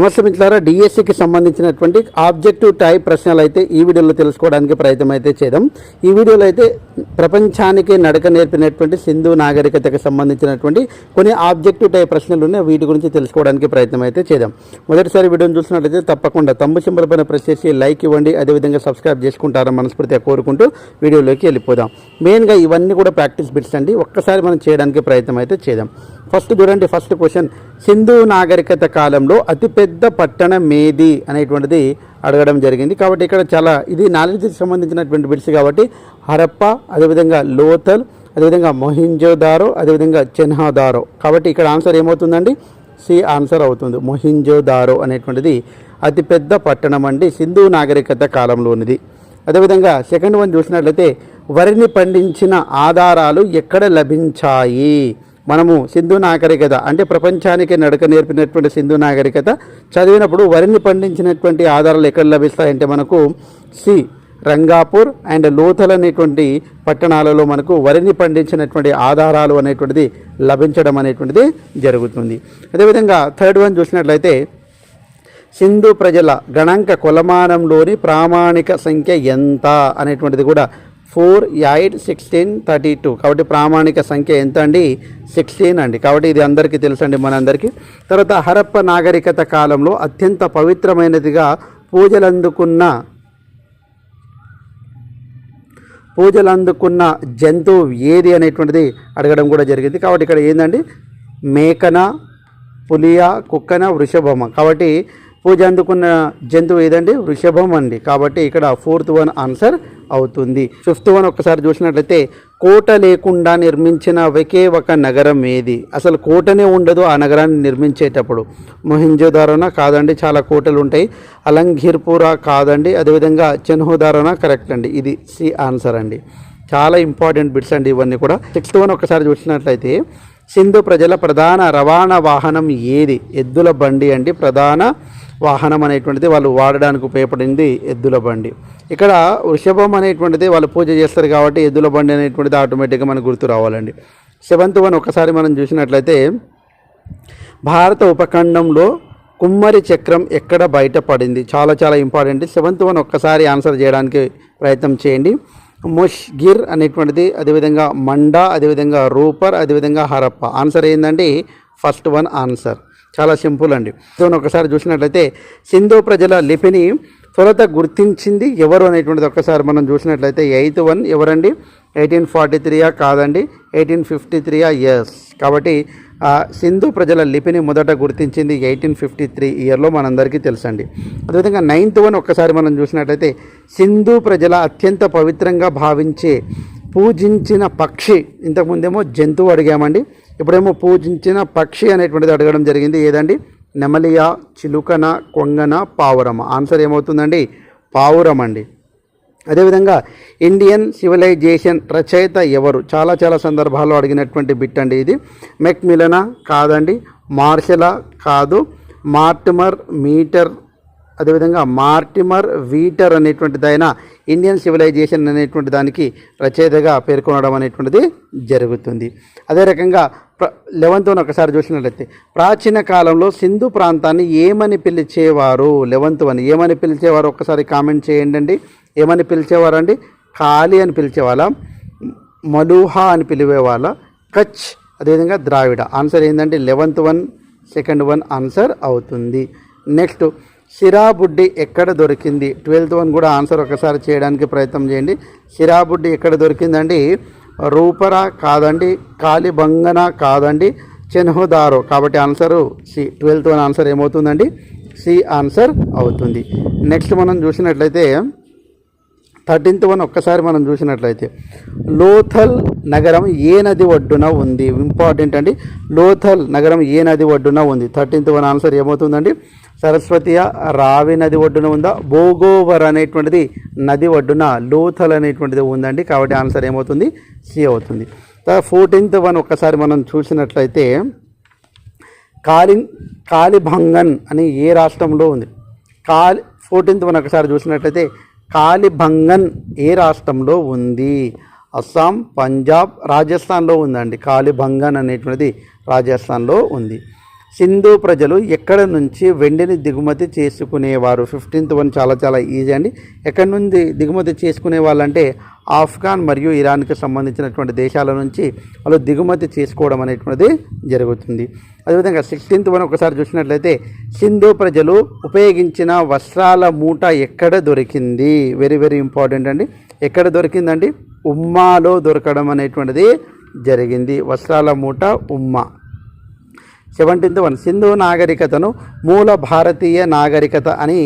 నమస్తే మిత్రులారా డిఎస్సికి సంబంధించినటువంటి ఆబ్జెక్టివ్ టైప్ ప్రశ్నలు అయితే ఈ వీడియోలో తెలుసుకోవడానికి ప్రయత్నం అయితే చేద్దాం. ఈ వీడియోలో అయితే ప్రపంచానికి నడక నేర్పినటువంటి సింధు నాగరికతకు సంబంధించినటువంటి కొన్ని ఆబ్జెక్టివ్ టైప్ ప్రశ్నలు ఉన్నాయి. వీటి గురించి తెలుసుకోవడానికి ప్రయత్నం అయితే చేద్దాం. మొదటిసారి వీడియోని చూసినట్లయితే తప్పకుండా తమ్ము సింబల్ పైన ప్రెస్ చేసి లైక్ ఇవ్వండి. అదేవిధంగా సబ్స్క్రైబ్ చేసుకుంటారని మనస్ఫూర్తిగా కోరుకుంటూ వీడియోలోకి వెళ్ళిపోదాం. మెయిన్గా ఇవన్నీ కూడా ప్రాక్టీస్ బిట్స్ అండి. ఒక్కసారి మనం చేయడానికి ప్రయత్నం అయితే చేద్దాం. ఫస్ట్ చూడండి ఫస్ట్ క్వశ్చన్. సింధు నాగరికత కాలంలో అతిపెద్ద పట్టణం ఏది అనేటువంటిది అడగడం జరిగింది. కాబట్టి ఇక్కడ చాలా ఇది నాలెడ్జ్కి సంబంధించినటువంటి బిట్స్ కాబట్టి హరప్ప అదేవిధంగా లోథల్ అదేవిధంగా మొహింజోదారో అదేవిధంగా చెన్హాదారో. కాబట్టి ఇక్కడ ఆన్సర్ ఏమవుతుందండి? సి ఆన్సర్ అవుతుంది. మొహింజోదారో అనేటువంటిది అతిపెద్ద పట్టణం అండి సింధు నాగరికత కాలంలోనిది. అదేవిధంగా సెకండ్ వన్ చూసినట్లయితే వరిని పండించిన ఆధారాలు ఎక్కడ లభించాయి? మనము సింధు నాగరికత అంటే ప్రపంచానికి నడక నేర్పినటువంటి సింధు నాగరికత చదివినప్పుడు వరిని పండించినటువంటి ఆధారాలు ఎక్కడ లభిస్తాయంటే మనకు సి రంగాపూర్ అండ్ లోథల్ అనేటువంటి పట్టణాలలో మనకు వరిని పండించినటువంటి ఆధారాలు అనేటువంటిది లభించడం అనేటువంటిది జరుగుతుంది. అదేవిధంగా థర్డ్ వన్ చూసినట్లయితే సింధు ప్రజల గణాంక కొలమానంలోని ప్రామాణిక సంఖ్య ఎంత అనేటువంటిది కూడా four eight sixteen thirty two. కాబట్టి ప్రామాణిక సంఖ్య ఎంత అండి సిక్స్టీన్ అండి. కాబట్టి ఇది అందరికీ తెలుసండి మనందరికీ. తర్వాత హరప్ప నాగరికత కాలంలో అత్యంత పవిత్రమైనదిగా పూజలు అందుకున్న పూజలు అందుకున్న జంతువు ఏది అనేటువంటిది అడగడం కూడా జరిగింది. కాబట్టి ఇక్కడ ఏంటండి మేకన పులియ కుక్కన వృషభమ కాబట్టి పూజ అందుకున్న జంతువు ఏదండి? వృషభం అండి. కాబట్టి ఇక్కడ ఫోర్త్ వన్ ఆన్సర్ అవుతుంది. ఫిఫ్త్ వన్ ఒకసారి చూసినట్లయితే కోట లేకుండా నిర్మించిన ఒకే ఒక నగరం ఏది? అసలు కోటనే ఉండదు ఆ నగరాన్ని నిర్మించేటప్పుడు. మొహింజోదారోనా కాదండి చాలా కోటలు ఉంటాయి. అలంఘీర్పురా కాదండి అదేవిధంగా చెన్హోదారోనా కరెక్ట్ అండి. ఇది సి ఆన్సర్ అండి. చాలా ఇంపార్టెంట్ బిట్స్ అండి ఇవన్నీ కూడా. సిక్స్త్ వన్ ఒకసారి చూసినట్లయితే సింధు ప్రజల ప్రధాన రవాణా వాహనం ఏది? ఎద్దుల బండి అండి ప్రధాన వాహనం అనేటువంటిది వాళ్ళు వాడడానికి ఉపయోగపడింది ఎద్దుల బండి. ఇక్కడ వృషభం అనేటువంటిది వాళ్ళు పూజ చేస్తారు కాబట్టి ఎద్దుల బండి అనేటువంటిది ఆటోమేటిక్గా మనకు గుర్తు రావాలండి. సెవెంత్ వన్ ఒకసారి మనం చూసినట్లయితే భారత ఉపఖండంలో కుమ్మరి చక్రం ఎక్కడ బయటపడింది? చాలా చాలా ఇంపార్టెంట్ సెవెంత్ వన్ ఒక్కసారి ఆన్సర్ చేయడానికి ప్రయత్నం చేయండి. ముష్గిర్ అనేటువంటిది అదేవిధంగా మండా అదేవిధంగా రూపర్ అదేవిధంగా హరప్ప. ఆన్సర్ ఏంటండి ఫస్ట్ వన్ ఆన్సర్ చాలా సింపుల్ అండి. సో ఒకసారి చూసినట్లయితే సింధు ప్రజల లిపిని తొలత గుర్తించింది ఎవరు అనేటువంటిది ఒక్కసారి మనం చూసినట్లయితే ఎయిత్ వన్ ఎవరండి? ఎయిటీన్ ఫార్టీ త్రీయా కాదండి. ఎయిటీన్ ఫిఫ్టీ త్రీయా ఎస్ కాబట్టి సింధు ప్రజల లిపిని మొదట గుర్తించింది ఎయిటీన్ ఫిఫ్టీ త్రీ ఇయర్లో మనందరికీ తెలుసండి. అదేవిధంగా నైన్త్ వన్ ఒక్కసారి మనం చూసినట్లయితే సింధు ప్రజల అత్యంత పవిత్రంగా భావించే పూజించిన పక్షి ఇంతకుముందేమో జంతువు అడిగామండి. ఇప్పుడేమో పూజించిన పక్షి అనేటువంటిది అడగడం జరిగింది. ఏదండి? నెమలియ చిలుకన కొంగన పావురమ. ఆన్సర్ ఏమవుతుందండి? పావురం అండి అదేవిధంగా ఇండియన్ సివిలైజేషన్ రచయిత ఎవరు? చాలా చాలా సందర్భాల్లో అడిగినటువంటి బిట్ అండి ఇది. మెక్మిలనా కాదండి మార్షలా కాదు మార్టిమర్ మీటర్ అదేవిధంగా మార్టిమర్ వీటర్ అనేటువంటిది ఆయన ఇండియన్ సివిలైజేషన్ అనేటువంటి దానికి రచయితగా పేర్కొనడం అనేటువంటిది జరుగుతుంది. అదే రకంగా ప్ర లెవెన్త్ వన్ ఒకసారి చూసినట్లయితే ప్రాచీన కాలంలో సింధు ప్రాంతాన్ని ఏమని పిలిచేవారు? లెవెన్త్ వన్ ఏమని పిలిచేవారు? ఒక్కసారి కామెంట్ చేయండి అండి ఏమని పిలిచేవారండి? ఖాళీ అని పిలిచేవాళ్ళ మలుహా అని పిలివేవాళ్ళ కచ్ అదేవిధంగా ద్రావిడ. ఆన్సర్ ఏంటంటే eleventh one second one answer అవుతుంది. నెక్స్ట్ సిరాబుడ్డి ఎక్కడ దొరికింది? ట్వెల్త్ వన్ కూడా ఆన్సర్ ఒకసారి చేయడానికి ప్రయత్నం చేయండి. సిరాబుడ్డి ఎక్కడ దొరికిందండి? రూపరా కాదండి కాలిబంగన కాదండి చెన్హోదారో. కాబట్టి answer C twelfth one answer ఏమవుతుందండి? సి ఆన్సర్ అవుతుంది. నెక్స్ట్ మనం చూసినట్లయితే థర్టీన్త్ వన్ ఒక్కసారి మనం చూసినట్లయితే లోథల్ నగరం ఏ నది ఒడ్డున ఉంది? ఇంపార్టెంట్ అండి లోథల్ నగరం ఏ నది ఒడ్డున ఉంది? థర్టీన్త్ వన్ ఆన్సర్ ఏమవుతుందండి? సరస్వతియ రావి నది ఒడ్డున ఉందా? భోగోవర్ అనేటువంటిది నది ఒడ్డున లోథల్ అనేటువంటిది ఉందండి. కాబట్టి ఆన్సర్ ఏమవుతుంది? సి అవుతుంది. ఫోర్టీన్త్ వన్ ఒక్కసారి మనం చూసినట్లయితే కాలి కాలిభంగన్ అని ఏ రాష్ట్రంలో ఉంది? కాలి ఫోర్టీన్త్ వన్ ఒకసారి చూసినట్లయితే కాలిభంగన్ ఏ రాష్ట్రంలో ఉంది? అస్సాం పంజాబ్ రాజస్థాన్లో ఉందండి. కాలిభంగన్ అనేటువంటిది రాజస్థాన్లో ఉంది. సింధు ప్రజలు ఎక్కడ నుంచి వెండిని దిగుమతి చేసుకునేవారు? ఫిఫ్టీన్త్ వన్ చాలా చాలా ఈజీ అండి. ఎక్కడి నుండి దిగుమతి చేసుకునే వాళ్ళంటే ఆఫ్ఘాన్ మరియు ఇరాన్కి సంబంధించినటువంటి దేశాల నుంచి వాళ్ళు దిగుమతి చేసుకోవడం అనేటువంటిది జరుగుతుంది. అదేవిధంగా సిక్స్టీన్త్ వన్ ఒకసారి చూసినట్లయితే సింధు ప్రజలు ఉపయోగించిన వస్త్రాల మూట ఎక్కడ దొరికింది? వెరీ వెరీ ఇంపార్టెంట్ అండి. ఎక్కడ దొరికిందండి? ఉమ్మాలో దొరకడం అనేటువంటిది జరిగింది. వస్త్రాల మూట ఉమ్మా. సెవెంటీన్త్ వన్ సింధు నాగరికతను మూల భారతీయ నాగరికత అని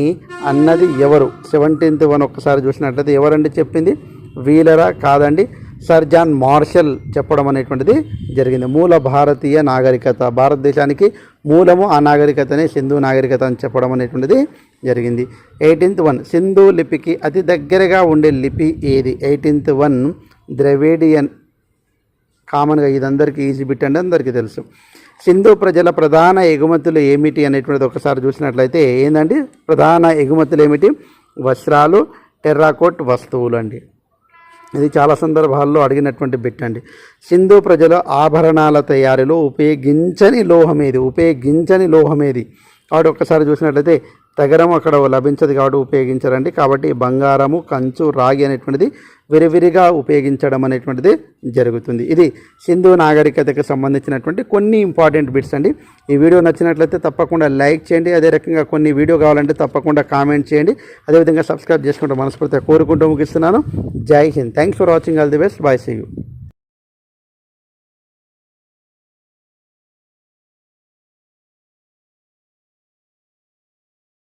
అన్నది ఎవరు సెవెంటీన్త్ వన్ ఒక్కసారి చూసినట్లయితే ఎవరండి చెప్పింది వీలరా కాదండి సర్ జాన్ మార్షల్ చెప్పడం అనేటువంటిది జరిగింది మూల భారతీయ నాగరికత భారతదేశానికి మూలము ఆ నాగరికతనే సింధు నాగరికత అని చెప్పడం అనేటువంటిది జరిగింది ఎయిటీన్త్ వన్ సింధు లిపికి అతి దగ్గరగా ఉండే లిపి ఏది ఎయిటీన్త్ వన్ ద్రవిడియన్ కామన్గా ఇది అందరికీ ఈజీ బిట్ అండి అందరికీ తెలుసు సింధు ప్రజల ప్రధాన ఎగుమతులు ఏమిటి అనేటువంటిది ఒకసారి చూసినట్లయితే ఏంటండి ప్రధాన ఎగుమతులు ఏమిటి? వస్త్రాలు టెర్రాకోట్ వస్తువులు అండి. ఇది చాలా సందర్భాల్లో అడిగినటువంటి బిట్ అండి. సింధు ప్రజల ఆభరణాల తయారీలో ఉపయోగించని లోహమేది ఉపయోగించని లోహమేది కాబట్టి ఒక్కసారి చూసినట్లయితే తగరం అక్కడ లభించదు కాబట్టి ఉపయోగించరండి. కాబట్టి బంగారము కంచు రాగి అనేటువంటిది విరివిరిగా ఉపయోగించడం అనేటువంటిది జరుగుతుంది. ఇది సింధు నాగరికతకు సంబంధించినటువంటి కొన్ని ఇంపార్టెంట్ బిట్స్ అండి. ఈ వీడియో నచ్చినట్లయితే తప్పకుండా లైక్ చేయండి. అదే రకంగా కొన్ని వీడియో కావాలంటే తప్పకుండా కామెంట్ చేయండి. అదేవిధంగా సబ్స్క్రైబ్ చేసుకుంటూ మనస్ఫూర్తిగా కోరుకుంటూ ముగిస్తున్నాను. Jai Hind. Thanks for watching. All the best. Bye see. You.